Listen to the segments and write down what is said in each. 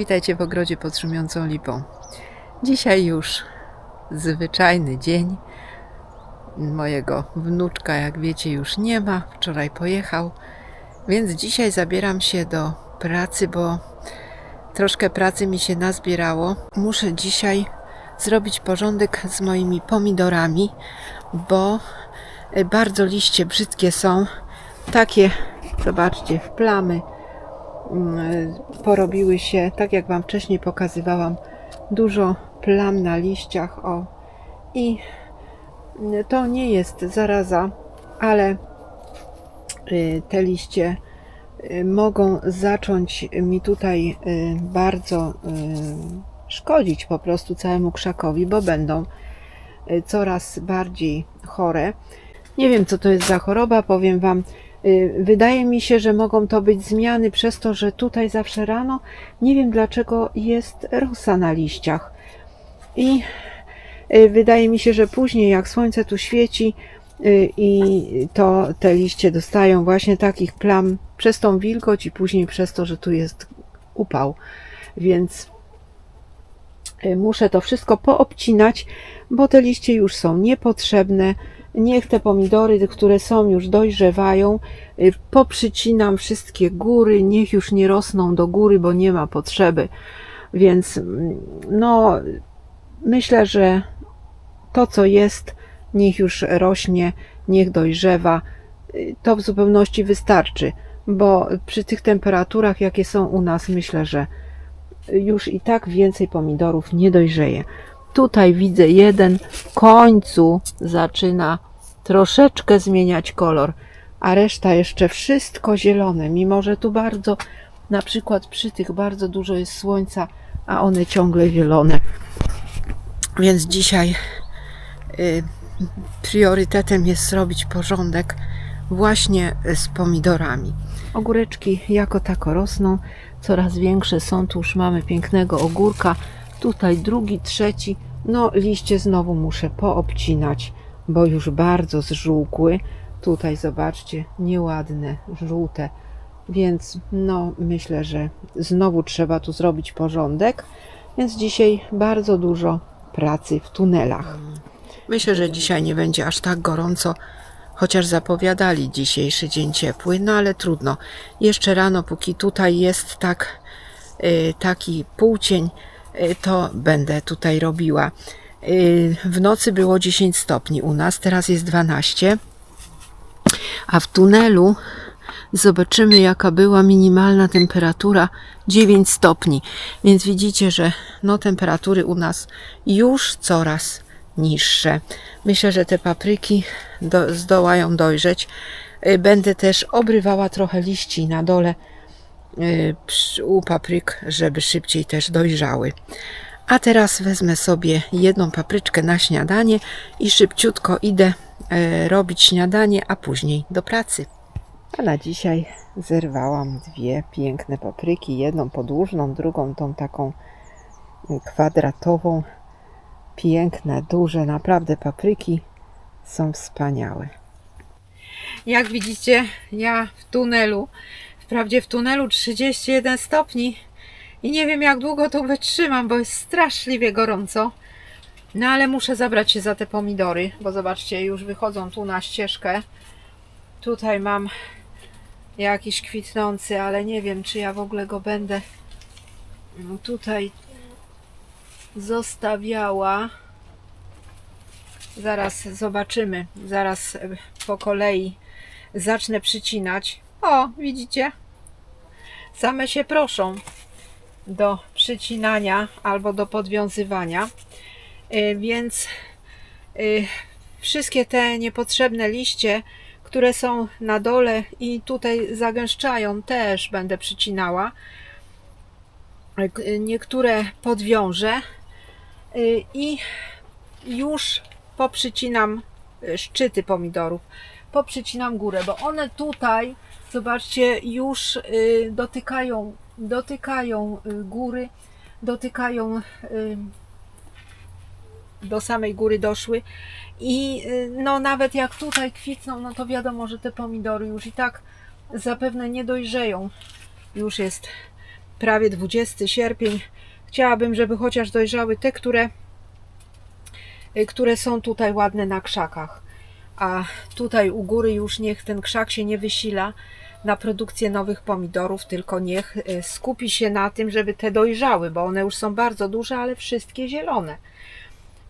Witajcie w ogrodzie pod szumiącą lipą. Dzisiaj już zwyczajny dzień. Mojego wnuczka, jak wiecie, już nie ma. Wczoraj pojechał, więc dzisiaj zabieram się do pracy, bo troszkę pracy mi się nazbierało. Muszę dzisiaj zrobić porządek z moimi pomidorami, bo y, bardzo liście brzydkie są. Takie, zobaczcie, plamy mm, porobiły się, tak jak Wam wcześniej pokazywałam, dużo plam na liściach. O, i mm, to nie jest zaraza, ale y, te liście y, mogą zacząć mi tutaj y, bardzo szkodzić po prostu całemu krzakowi, bo będą coraz bardziej chore. Nie wiem, co to jest za choroba, powiem Wam. Y, Wydaje mi się, że mogą to być zmiany przez to, że tutaj zawsze rano nie wiem dlaczego jest rosa na liściach. I y, wydaje mi się, że później jak słońce tu świeci y, i to te liście dostają właśnie takich plam przez tą wilgoć i później przez to, że tu jest upał. Więc muszę to wszystko poobcinać, bo te liście już są niepotrzebne. Niech te pomidory, które są już dojrzewają, y, poprzycinam wszystkie góry, niech już nie rosną do góry, bo nie ma potrzeby. Więc mm, no, myślę, że to co jest, niech już rośnie, niech dojrzewa. Y, To w zupełności wystarczy, bo przy tych temperaturach, jakie są u nas, myślę, że już i tak więcej pomidorów nie dojrzeje. Tutaj widzę jeden w końcu zaczyna troszeczkę zmieniać kolor, a reszta jeszcze wszystko zielone, mimo że tu bardzo, na przykład przy tych bardzo dużo jest słońca, a one ciągle zielone. Więc dzisiaj y, priorytetem jest zrobić porządek właśnie z pomidorami. Ogóreczki jako tako rosną, coraz większe są. Tu już mamy pięknego ogórka. Tutaj drugi, trzeci. No, liście znowu muszę poobcinać, bo już bardzo zżółkły. Tutaj zobaczcie, nieładne, żółte. Więc no, myślę, że znowu trzeba tu zrobić porządek. Więc dzisiaj bardzo dużo pracy w tunelach. Myślę, że dzisiaj nie będzie aż tak gorąco, chociaż zapowiadali dzisiejszy dzień ciepły, no ale trudno. Jeszcze rano, póki tutaj jest tak y, taki półcień, to będę tutaj robiła. Y, w nocy było 10 stopni u nas, teraz jest 12. A w tunelu zobaczymy, jaka była minimalna temperatura 9 stopni. Więc widzicie, że no, temperatury u nas już coraz niższe. Myślę, że te papryki do, zdołają dojrzeć. Y, Będę też obrywała trochę liści na dole y, u papryk, żeby szybciej też dojrzały. A teraz wezmę sobie jedną papryczkę na śniadanie i szybciutko idę e, robić śniadanie, a później do pracy. A na dzisiaj zerwałam dwie piękne papryki, jedną podłużną, drugą tą taką kwadratową. Piękne, duże, naprawdę papryki są wspaniałe. Jak widzicie, ja w tunelu, wprawdzie w tunelu 31 stopni i nie wiem jak długo to wytrzymam, bo jest straszliwie gorąco. No ale muszę zabrać się za te pomidory, bo zobaczcie, już wychodzą tu na ścieżkę. Tutaj mam jakiś kwitnący, ale nie wiem, czy ja w ogóle go będę mm, tutaj zostawiała. Zaraz zobaczymy. Zaraz po kolei zacznę przycinać. O, widzicie? Same się proszą do przycinania albo do podwiązywania. Y, Więc y, wszystkie te niepotrzebne liście, które są na dole i tutaj zagęszczają, też będę przycinała. Y, Niektóre podwiążę i już poprzycinam szczyty pomidorów. Poprzycinam górę, bo one tutaj, zobaczcie, już y, dotykają, dotykają y, góry, dotykają y, do samej góry doszły i no nawet jak tutaj kwitną, no to wiadomo, że te pomidory już i tak zapewne nie dojrzeją. Już jest prawie 20 sierpień. Chciałabym, żeby chociaż dojrzały te, które, które są tutaj ładne na krzakach. A tutaj u góry już niech ten krzak się nie wysila na produkcję nowych pomidorów, tylko niech y, skupi się na tym, żeby te dojrzały, bo one już są bardzo duże, ale wszystkie zielone.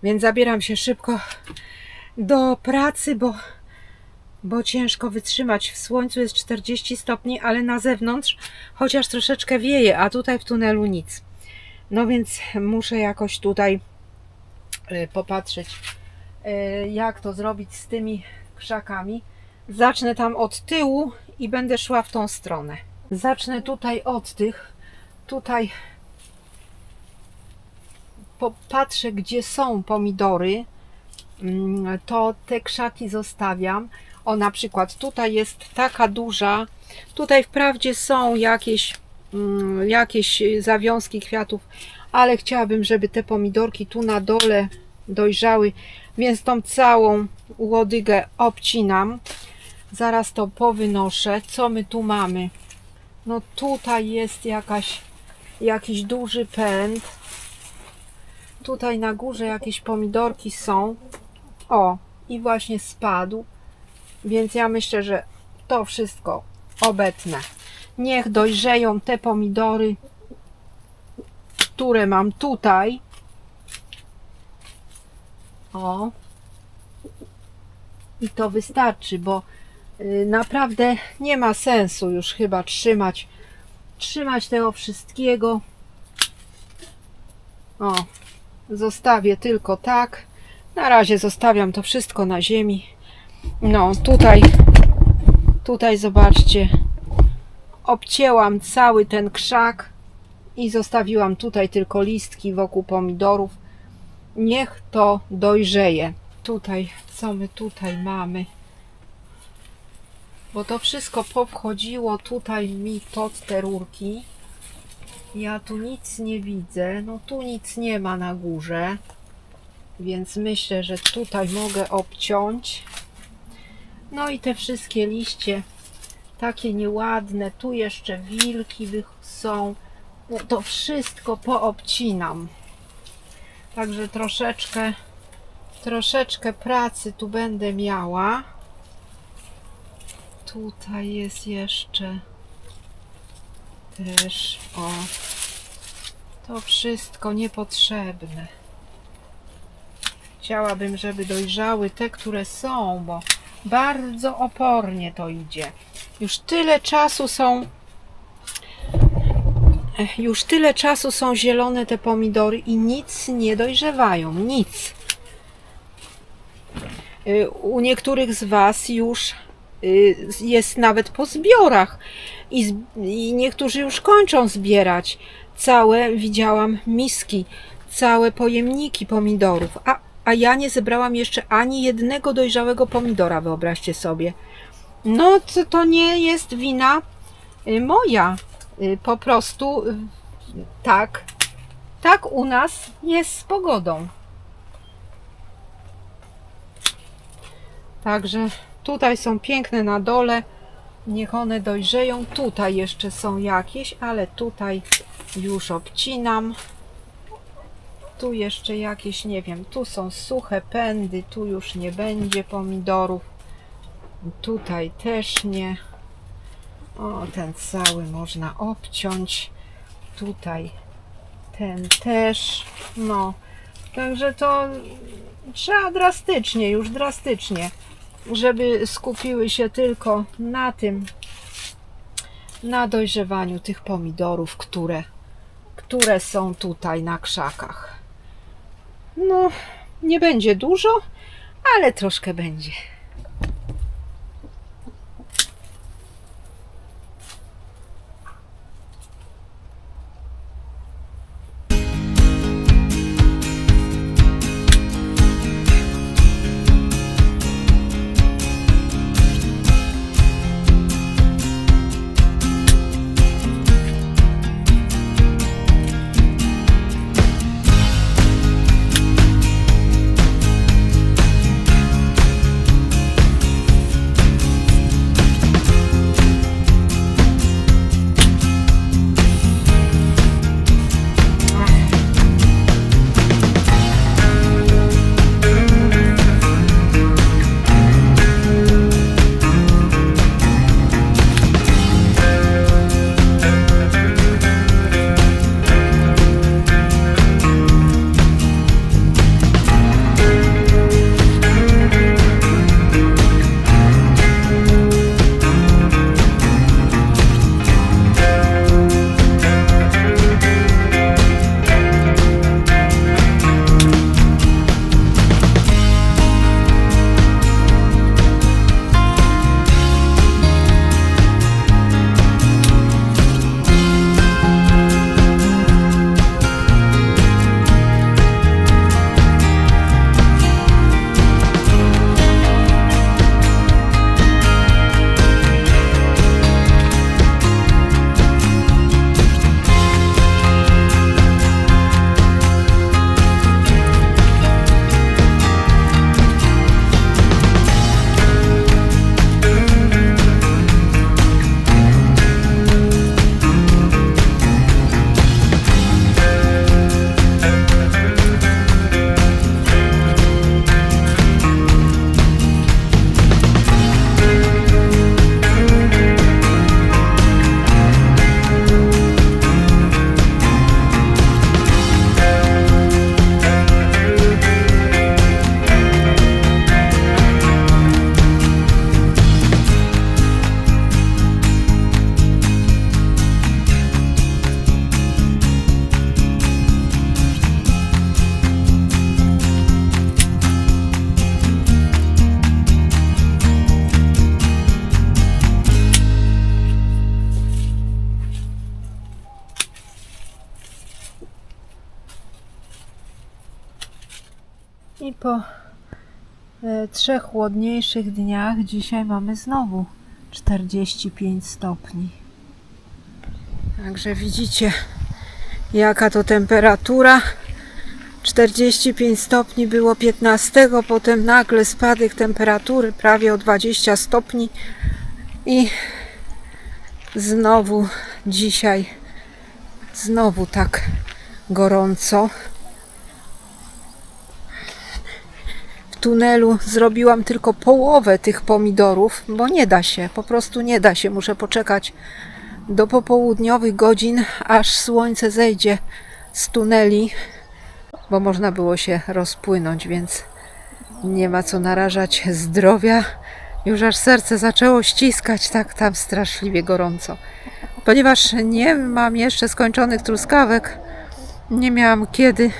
Więc zabieram się szybko do pracy, bo, bo ciężko wytrzymać. W słońcu jest 40 stopni, ale na zewnątrz chociaż troszeczkę wieje, a tutaj w tunelu nic. No więc muszę jakoś tutaj y, popatrzeć, jak to zrobić z tymi krzakami. Zacznę tam od tyłu i będę szła w tą stronę. Zacznę tutaj od tych. Tutaj popatrzę, gdzie są pomidory, mm, to te krzaki zostawiam. O, na przykład tutaj jest taka duża, tutaj wprawdzie są jakieś, mm, jakieś zawiązki kwiatów, ale chciałabym, żeby te pomidorki tu na dole dojrzały, więc tą całą łodygę obcinam. Zaraz to powynoszę. Co my tu mamy? No tutaj jest jakaś, jakiś duży pęd. Tutaj na górze jakieś pomidorki są. O, i właśnie spadł. Więc ja myślę, że to wszystko obetnę. Niech dojrzeją te pomidory, które mam tutaj. O. I to wystarczy, bo y, naprawdę nie ma sensu już chyba trzymać trzymać tego wszystkiego. O, zostawię tylko tak. Na razie zostawiam to wszystko na ziemi. No, tutaj, tutaj zobaczcie, obcięłam cały ten krzak i zostawiłam tutaj tylko listki wokół pomidorów. Niech to dojrzeje. Tutaj, co my tutaj mamy? Bo to wszystko powchodziło tutaj mi pod te rurki. Ja tu nic nie widzę. No tu nic nie ma na górze. Więc myślę, że tutaj mogę obciąć. No i te wszystkie liście takie nieładne. Tu jeszcze wilki są. No to wszystko poobcinam. Także troszeczkę, troszeczkę pracy tu będę miała. Tutaj jest jeszcze też o to wszystko niepotrzebne. Chciałabym, żeby dojrzały te, które są, bo bardzo opornie to idzie. Już tyle czasu są już tyle czasu są zielone te pomidory i nic nie dojrzewają, nic. Y, U niektórych z Was już y, jest nawet po zbiorach i, i niektórzy już kończą zbierać. Całe widziałam miski, całe pojemniki pomidorów, a, a ja nie zebrałam jeszcze ani jednego dojrzałego pomidora, wyobraźcie sobie. No, to, to nie jest wina y, moja. Y, Po prostu y, tak, tak u nas jest z pogodą. Także tutaj są piękne na dole. Niech one dojrzeją. Tutaj jeszcze są jakieś, ale tutaj już obcinam. Tu jeszcze jakieś, nie wiem, tu są suche pędy, tu już nie będzie pomidorów. Tutaj też nie. O, ten cały można obciąć. Tutaj ten też. No, także to trzeba drastycznie, już drastycznie, żeby skupiły się tylko na tym, na dojrzewaniu tych pomidorów, które, które są tutaj na krzakach. No, nie będzie dużo, ale troszkę będzie. Trzech chłodniejszych dniach dzisiaj mamy znowu 45 stopni. Także widzicie, jaka to temperatura. 45 stopni było 15, potem nagle spadek temperatury prawie o 20 stopni i znowu dzisiaj znowu tak gorąco. Tunelu zrobiłam tylko połowę tych pomidorów, bo nie da się, po prostu nie da się. Muszę poczekać do popołudniowych godzin, aż słońce zejdzie z tuneli, bo można było się rozpłynąć, więc nie ma co narażać zdrowia. Już aż serce zaczęło ściskać, tak tam straszliwie gorąco. Ponieważ nie mam jeszcze skończonych truskawek, nie miałam kiedy,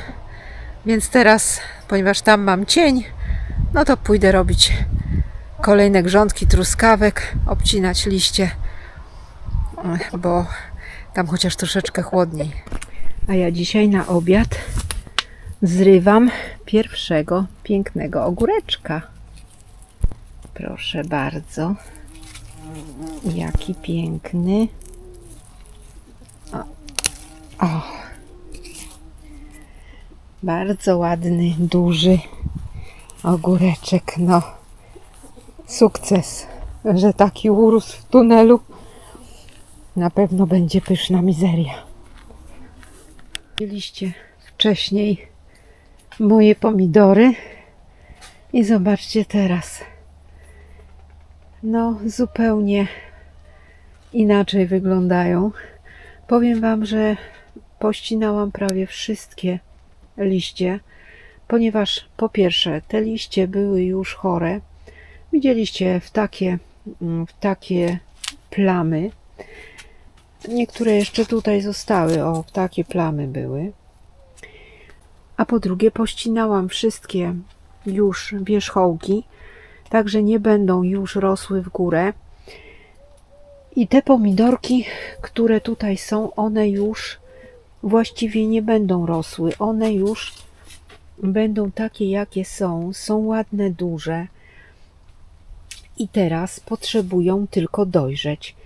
więc teraz, ponieważ tam mam cień, no to pójdę robić kolejne grządki truskawek, obcinać liście, bo tam chociaż troszeczkę chłodniej. A ja dzisiaj na obiad zrywam pierwszego pięknego ogóreczka. Proszę bardzo. Jaki piękny. O. o. Bardzo ładny, duży ogóreczek. No, sukces, że taki urósł w tunelu. Na pewno będzie pyszna mizeria. Widzieliście wcześniej moje pomidory i zobaczcie teraz. No, zupełnie inaczej wyglądają. Powiem Wam, że pościnałam prawie wszystkie liście, ponieważ po pierwsze te liście były już chore. Widzieliście w takie, mm, w takie plamy. Niektóre jeszcze tutaj zostały, o, takie plamy były. A po drugie pościnałam wszystkie już wierzchołki, także nie będą już rosły w górę. I te pomidorki, które tutaj są, one już właściwie nie będą rosły. One już będą takie, jakie są. Są ładne, duże. I teraz potrzebują tylko dojrzeć.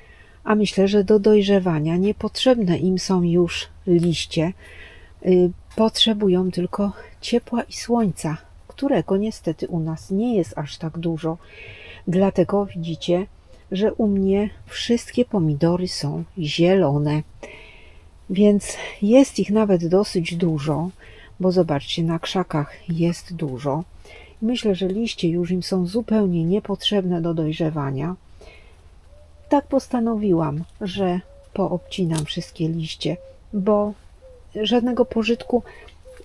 A myślę, że do dojrzewania niepotrzebne im są już liście. Y, Potrzebują tylko ciepła i słońca, którego niestety u nas nie jest aż tak dużo. Dlatego widzicie, że u mnie wszystkie pomidory są zielone. Więc jest ich nawet dosyć dużo, bo zobaczcie, na krzakach jest dużo. Myślę, że liście już im są zupełnie niepotrzebne do dojrzewania. Tak postanowiłam, że poobcinam wszystkie liście, bo żadnego pożytku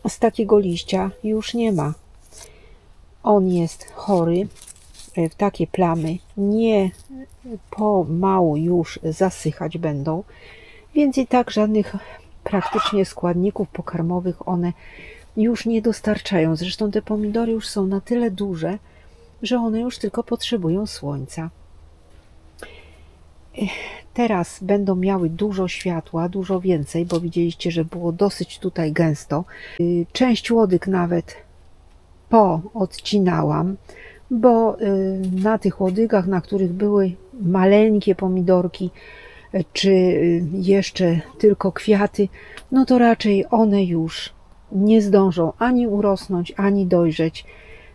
z takiego liścia już nie ma. On jest chory, w takie plamy nie pomału już zasychać będą, więc i tak żadnych praktycznie składników pokarmowych one już nie dostarczają. Zresztą te pomidory już są na tyle duże, że one już tylko potrzebują słońca. Teraz będą miały dużo światła, dużo więcej, bo widzieliście, że było dosyć tutaj gęsto. Y, Część łodyg nawet poodcinałam, bo y, na tych łodygach, na których były maleńkie pomidorki, czy jeszcze tylko kwiaty, no to raczej one już nie zdążą ani urosnąć, ani dojrzeć.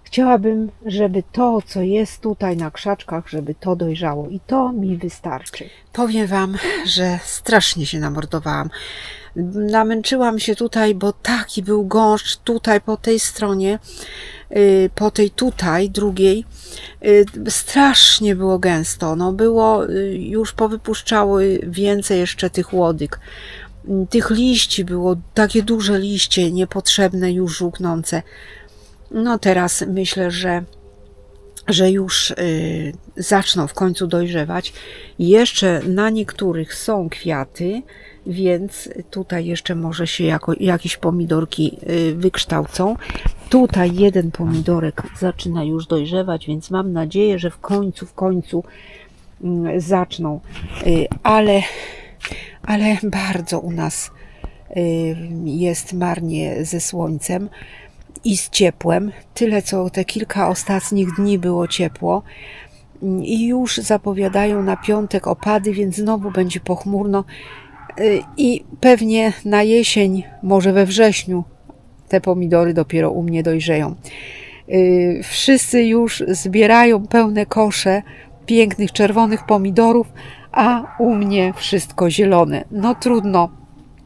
Chciałabym, żeby to, co jest tutaj na krzaczkach, żeby to dojrzało i to mi wystarczy. Powiem Wam, że strasznie się namordowałam. Namęczyłam się tutaj, bo taki był gąszcz tutaj po tej stronie, y, po tej tutaj, drugiej. Y, Strasznie było gęsto. No było, y, już powypuszczały więcej jeszcze tych łodyg. Tych liści było, takie duże liście, niepotrzebne, już żółknące. No teraz myślę, że, że już y, zaczną w końcu dojrzewać. Jeszcze na niektórych są kwiaty, więc tutaj jeszcze może się jako, jakieś pomidorki y, wykształcą. Tutaj jeden pomidorek zaczyna już dojrzewać, więc mam nadzieję, że w końcu, w końcu y, zaczną. Y, ale, ale bardzo u nas y, jest marnie ze słońcem i z ciepłem. Tyle co te kilka ostatnich dni było ciepło. I już zapowiadają na piątek opady, więc znowu będzie pochmurno. Y, I pewnie na jesień, może we wrześniu, te pomidory dopiero u mnie dojrzeją. Y, Wszyscy już zbierają pełne kosze pięknych czerwonych pomidorów, a u mnie wszystko zielone. No trudno,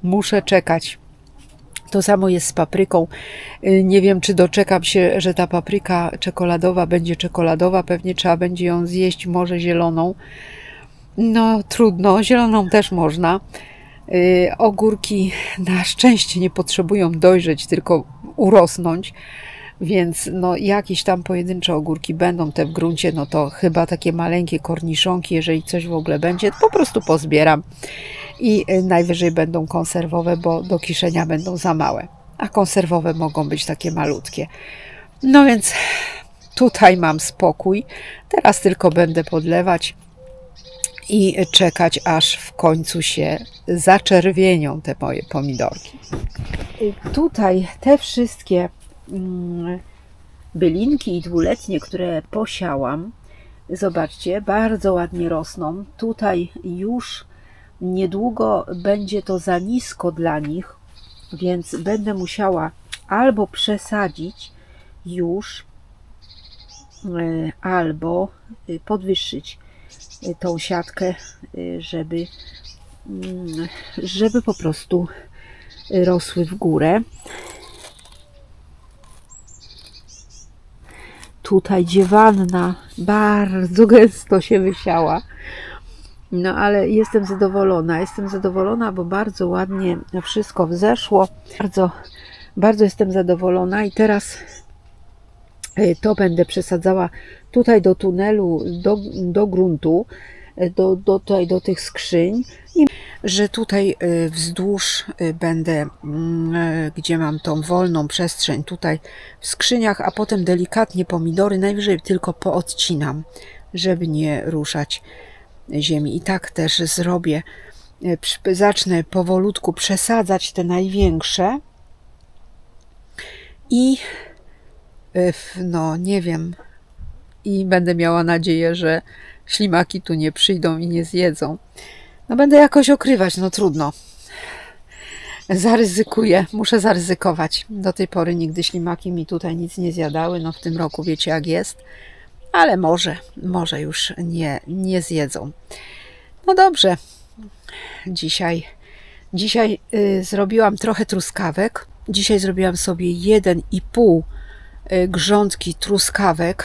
muszę czekać. To samo jest z papryką. Y, Nie wiem, czy doczekam się, że ta papryka czekoladowa będzie czekoladowa. Pewnie trzeba będzie ją zjeść, może zieloną. No trudno, zieloną też można. Y, Ogórki na szczęście nie potrzebują dojrzeć, tylko urosnąć. Więc no, jakieś tam pojedyncze ogórki będą te w gruncie, no to chyba takie maleńkie korniszonki, jeżeli coś w ogóle będzie, po prostu pozbieram i y, najwyżej będą konserwowe, bo do kiszenia będą za małe. A konserwowe mogą być takie malutkie. No więc tutaj mam spokój. Teraz tylko będę podlewać i czekać, aż w końcu się zaczerwienią te moje pomidorki. Tutaj te wszystkie mm, bylinki i dwuletnie, które posiałam, zobaczcie, bardzo ładnie rosną. Tutaj już niedługo będzie to za nisko dla nich, więc będę musiała albo przesadzić już, e, albo y, podwyższyć tą siatkę, y, żeby, mm, żeby po prostu y, rosły w górę. Tutaj dziewanna bardzo gęsto się wysiała. No ale jestem zadowolona. Jestem zadowolona, bo bardzo ładnie wszystko wzeszło. Bardzo, bardzo jestem zadowolona i teraz y, to będę przesadzała tutaj do tunelu, do, do gruntu, do, do, tutaj do tych skrzyń i że tutaj y, wzdłuż y, będę, mm, y, gdzie mam tą wolną przestrzeń, tutaj w skrzyniach, a potem delikatnie pomidory, najwyżej tylko poodcinam, żeby nie ruszać ziemi. I tak też zrobię. Zacznę powolutku przesadzać te największe i no nie wiem, i będę miała nadzieję, że ślimaki tu nie przyjdą i nie zjedzą. No będę jakoś okrywać, no trudno. Zaryzykuję, muszę zaryzykować. Do tej pory nigdy ślimaki mi tutaj nic nie zjadały, no w tym roku wiecie jak jest, ale może, może już nie, nie zjedzą. No dobrze, dzisiaj, dzisiaj y, zrobiłam trochę truskawek. Dzisiaj zrobiłam sobie jeden i pół y, grządki truskawek,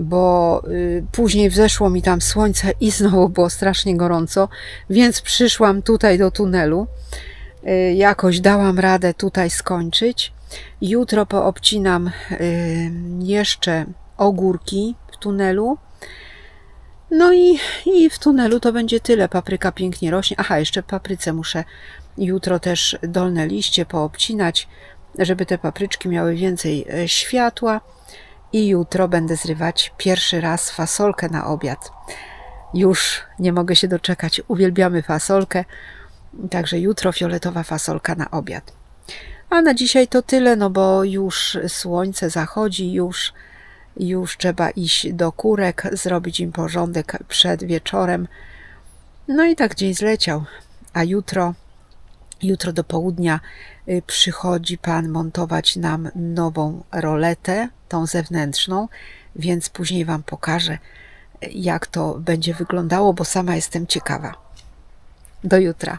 bo y, później wzeszło mi tam słońce i znowu było strasznie gorąco, więc przyszłam tutaj do tunelu. Y, jakoś dałam radę tutaj skończyć. Jutro poobcinam y, jeszcze ogórki w tunelu. No i, i w tunelu to będzie tyle. Papryka pięknie rośnie. Aha, jeszcze papryce muszę jutro też dolne liście poobcinać, żeby te papryczki miały więcej światła. I jutro będę zrywać pierwszy raz fasolkę na obiad. Już nie mogę się doczekać. Uwielbiamy fasolkę. Także jutro fioletowa fasolka na obiad. A na dzisiaj to tyle, no bo już słońce zachodzi, już, już trzeba iść do kurek, zrobić im porządek przed wieczorem. No i tak dzień zleciał. A jutro, jutro do południa przychodzi pan montować nam nową roletę, tą zewnętrzną, więc później wam pokażę, y, jak to będzie wyglądało, bo sama jestem ciekawa. Do jutra.